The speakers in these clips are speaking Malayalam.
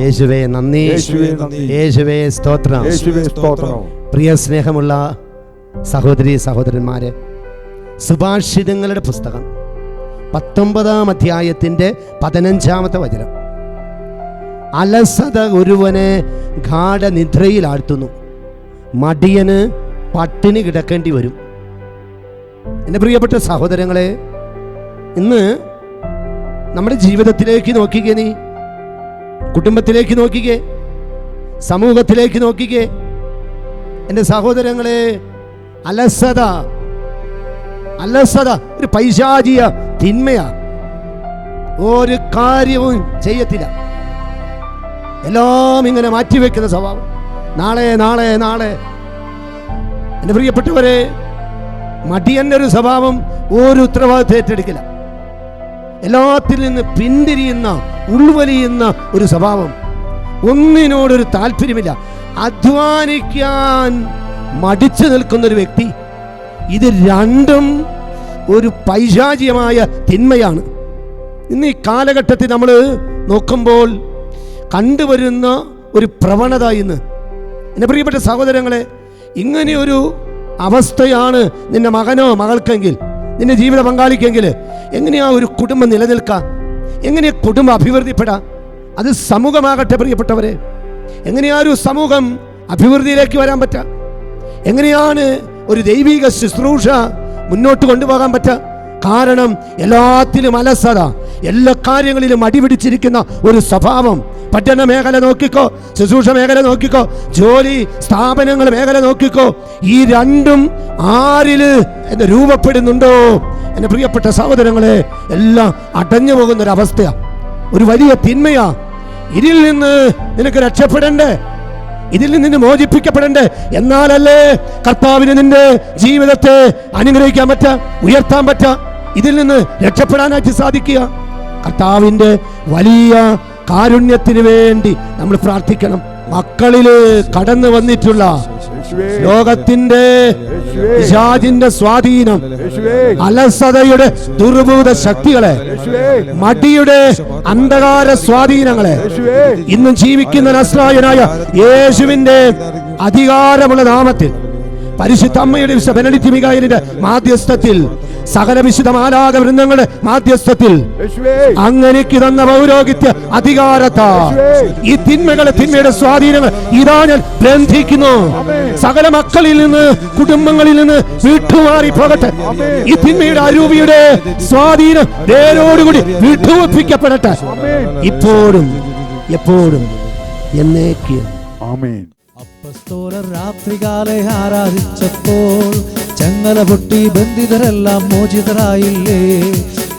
യേശുവേ നന്ദി. യേശുവേ സ്തോത്രം. പ്രിയ സ്നേഹമുള്ള സഹോദരി സഹോദരന്മാരെ സുഭാഷിതങ്ങളുടെ പുസ്തകം പത്തൊമ്പതാം അധ്യായത്തിന്റെ പതിനഞ്ചാമത്തെ വചനം. അലസത ഒരുവനെ ഗാഠനിദ്രയിലാഴ്ത്തുന്നു. മടിയന് പട്ടിണി കിടക്കേണ്ടി വരും. എന്റെ പ്രിയപ്പെട്ട സഹോദരങ്ങളെ ഇന്ന് നമ്മുടെ ജീവിതത്തിലേക്ക് നോക്കിക്കേ നീ. കുടുംബത്തിലേക്ക് നോക്കിക്കേ. സമൂഹത്തിലേക്ക് നോക്കിക്കേ. എന്റെ സഹോദരങ്ങളെ അലസത അലസത ഒരു പൈശാചിയ തിന്മയാ. ഒരു കാര്യവും ചെയ്യത്തില്ല. എല്ലാം ഇങ്ങനെ മാറ്റിവെക്കുന്ന സ്വഭാവം. നാളെ നാളെ നാളെ. എന്റെ പ്രിയപ്പെട്ടവരെ മടിയന്റെ ഒരു സ്വഭാവം ഒരു ഉത്തരവാദിത്വം ഏറ്റെടുക്കില്ല. എല്ലാത്തിൽ നിന്ന് പിന്തിരിയുന്ന ഉൾവലിയുന്ന ഒരു സ്വഭാവം. ഒന്നിനോടൊരു താല്പര്യമില്ല. അധ്വാനിക്കാൻ മടിച്ചു നിൽക്കുന്നൊരു വ്യക്തി. ഇത് രണ്ടും ഒരു പൈശാചികമായ തിന്മയാണ്. ഇന്ന് ഈ കാലഘട്ടത്തിൽ നമ്മൾ നോക്കുമ്പോൾ കണ്ടുവരുന്ന ഒരു പ്രവണത ഇന്ന്. എന്റെ പ്രിയപ്പെട്ട സഹോദരങ്ങളെ ഇങ്ങനെയൊരു അവസ്ഥയാണ് നിന്റെ മകനോ മകൾക്കെങ്കിൽ. നിന്റെ ജീവിത പങ്കാളിക്കെങ്കിൽ എങ്ങനെയാ ഒരു കുടുംബം നിലനിൽക്കാം? എങ്ങനെ കുടുംബം അഭിവൃദ്ധിപ്പെടാം? അത് സമൂഹമാകട്ടെ പ്രിയപ്പെട്ടവരെ. എങ്ങനെയാ ഒരു സമൂഹം അഭിവൃദ്ധിയിലേക്ക് വരാൻ പറ്റുക എങ്ങനെയാണ് ഒരു ദൈവിക ശുശ്രൂഷ മുന്നോട്ട് കൊണ്ടുപോകാൻ പറ്റുക കാരണം എല്ലാത്തിലും അലസത എല്ലാ കാര്യങ്ങളിലും അടിപിടിച്ചിരിക്കുന്ന ഒരു സ്വഭാവം പഠന മേഖല നോക്കിക്കോ ശുശ്രൂഷ മേഖല നോക്കിക്കോ ജോലി സ്ഥാപനങ്ങൾ മേഖല നോക്കിക്കോ ഈ രണ്ടും ആരിൽ രൂപപ്പെടുന്നുണ്ടോ? എന്റെ പ്രിയപ്പെട്ട സഹോദരങ്ങളെ എല്ലാം അടഞ്ഞു പോകുന്ന ഒരു അവസ്ഥയാ ഒരു വലിയ തിന്മയാ. ഇതിൽ നിന്ന് നിനക്ക് രക്ഷപ്പെടണ്ടേ? ഇതിൽ നിന്ന് മോചിപ്പിക്കപ്പെടണ്ടേ? എന്നാലല്ലേ കർത്താവിന് നിന്റെ ജീവിതത്തെ അനുഗ്രഹിക്കാൻ പറ്റ ഉയർത്താൻ പറ്റ. ഇതിൽ നിന്ന് രക്ഷപ്പെടാനായിട്ട് സാധിക്കുക. കർത്താവിന്റെ വലിയ കാരുണ്യത്തിന് വേണ്ടി നമ്മൾ പ്രാർത്ഥിക്കണം. മക്കളിൽ കടന്നു വന്നിട്ടുള്ള ലോകത്തിന്റെ വിഷാദിന്റെ സ്വാധീനം അലസതയുടെ ദുർഭൂത ശക്തികളെ മടിയുടെ അന്ധകാര സ്വാധീനങ്ങളെ ഇന്നും ജീവിക്കുന്ന നസ്രായനായ യേശുവിന്റെ അധികാരമുള്ള നാമത്തിൽ പരിശുദ്ധ അമ്മയുടെ ബെനഡിറ്റ് മികായലിന്റെ മാധ്യസ്ഥത്തിൽ സകല വിശുദ്ധ മാലാക വൃന്ദങ്ങളുടെ മാധ്യസ്ഥത്തിൽ യേശുവേ. അങ്ങനെക്ക് തന്ന പൗരോഹിത്യ അധികാരത്താ. ഈ തിന്മകളെ തിന്മയുടെ സ്വാധീനങ്ങൾ ഇതാ ഞാൻ ബന്ധിക്കുന്നു സകല മക്കളിൽ നിന്ന് കുടുംബങ്ങളിൽ നിന്ന് വിട്ടുമാറി പോകട്ടെ. ഈ തിന്മയുടെ അരൂപിയുടെ സ്വാധീനം വേരോടുകൂടി വിട്ടുവപ്പിക്കപ്പെടട്ടെ. ഇപ്പോഴും എപ്പോഴും എന്നേക്ക്. ആമേൻ. അപ്പസ്തോലർ രാത്രികാലെ ആരാധിച്ചപ്പോൾ ചങ്ങല പൊട്ടി ബന്ധിതരെല്ലാം മോചിതരായില്ലേ?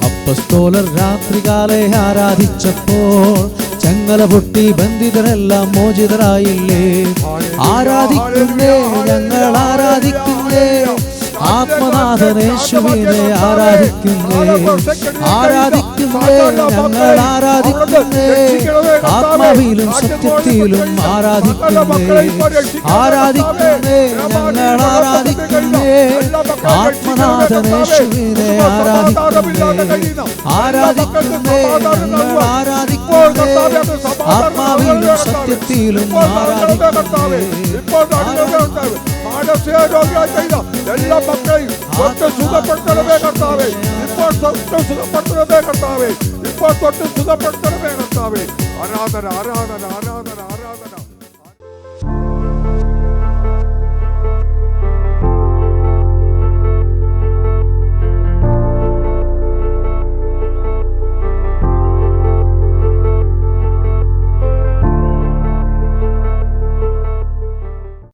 അപ്പസ്തോലർ രാത്രികാലെ ആരാധിച്ചപ്പോൾ ചങ്ങല പൊട്ടി ബന്ധിതരെല്ലാം മോചിതരായില്ലേ? ആരാധിക്കുന്നേ ഞങ്ങൾ ആരാധിക്കുന്നേ? ആത്മനാഥനേശുവിനെ ആരാധിക്കുന്നേ? ആരാധിക്കുന്നേ? ഞങ്ങൾ ആരാധിക്കുന്നേ? ആത്മാവിലും സത്യത്തിലും ആരാധിക്കുന്നേ? ആരാധിക്കുന്നേ? ഞങ്ങൾ ആരാധിക്കുന്നേ? ആത്മനാഥനേശുവിനെ ആരാധിക്കുന്നേ? ആരാധിക്കുന്നേ? ഞങ്ങൾ ആരാധിക്കുന്നേ? ആത്മാവിലും സത്യത്തിലും ആരാധിക്കുന്നേ? എല്ലാ മക്കളെയും തൊട്ട് സുഖപ്പെടുത്തണമേ കർത്താവേ? ഇപ്പോൾ തൊട്ട് സുഖപ്പെടുത്തണമേ കർത്താവേ. ഇപ്പോൾ തൊട്ട് സുഖപ്പെടുത്തണമേ കർത്താവേ. ആരാധന ആരാധന ആരാധന ആരാധന.